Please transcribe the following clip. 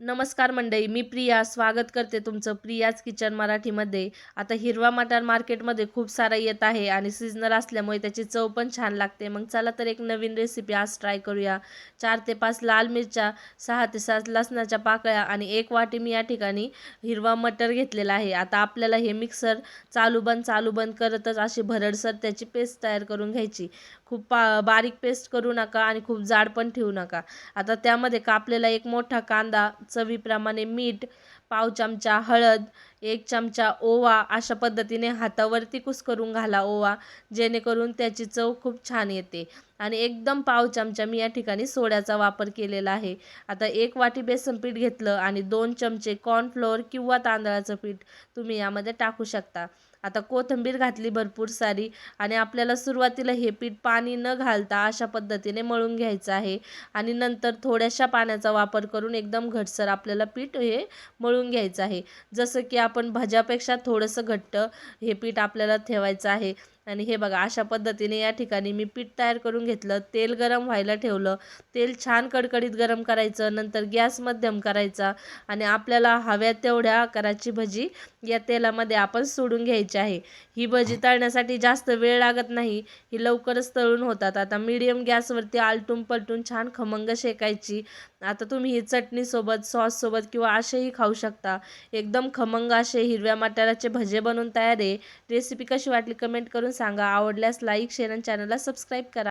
नमस्कार मंडळी मी प्रिया. स्वागत करते तुमचं प्रियाज किचन मराठीमध्ये. आता हिरवा मटार मार्केटमध्ये खूप सारा येत आहे आणि सीजनल असल्यामुळे त्याची चव पण छान लागते. मग चला तर एक नवीन रेसिपी आज ट्राय करूया. चार ते पाच लाल मिरच्या सहा ते सात लसणाच्या पाकळ्या आणि एक वाटी मी या ठिकाणी हिरवा मटर घेतलेला आहे. आता आपल्याला हे मिक्सर चालू बंद चालू बंद करतच अशी भरडसर त्याची पेस्ट तयार करून घ्यायची. खूप पा बारीक पेस्ट करू नका आणि खूप जाड पण ठेवू नका. आता त्यामध्ये कापलेला एक मोठा कांदा चवीप्रमाणे मीठ पाव चमचा हळद एक चमचा ओवा अशा पद्धतीने हातावरती कुस्करून घाला ओवा जेणेकरून त्याची चव खूप छान येते. आणि एकदम पाव चमचा मी या ठिकाणी सोड्याचा वापर केलेला आहे. आता एक वाटी बेसन पीठ घेतलं आणि दोन चमचे कॉर्नफ्लोअर किंवा तांदळाचं पीठ तुम्ही यामध्ये टाकू शकता. आता कोथिंबीर घातली भरपूर सारी आणि आपल्याला सुरुवातीला हे पीठ पाणी न घालता अशा पद्धतीने मळून घ्यायचं आहे. आणि नंतर थोड्याशा पाण्याचा वापर करून एकदम घटसर आपल्याला पीठ हे मळून घ्यायचं आहे. जसं की आपण भज्यापेक्षा थोडंसं घट्ट हे पीठ आपल्याला ठेवायचं आहे. आणि हे बघा अशा पद्धतीने या ठिकाणी मी पीठ तयार करून घेतलं. तेल गरम व्हायला ठेवलं. तेल छान कडकडीत गरम करायचं नंतर गॅस मध्यम करायचा आणि आपल्याला हव्या तेवढ्या आकाराची भजी या तेलामध्ये आपण सोडून घ्यायची आहे. ही भजी तळण्यासाठी जास्त वेळ लागत नाही. ही लवकरच तळून होतात. आता मीडियम गॅसवरती आलटून पलटून छान खमंग शेकायची. आता तुम्ही ही चटणीसोबत सॉससोबत किंवा असेही खाऊ शकता. एकदम खमंग असे हिरव्या मटाराचे भजे बनवून तयार आहे. रेसिपी कशी वाटली कमेंट करून सांगा आवडल्यास लाईक शेअर आणि चॅनलला सबस्क्राईब करा.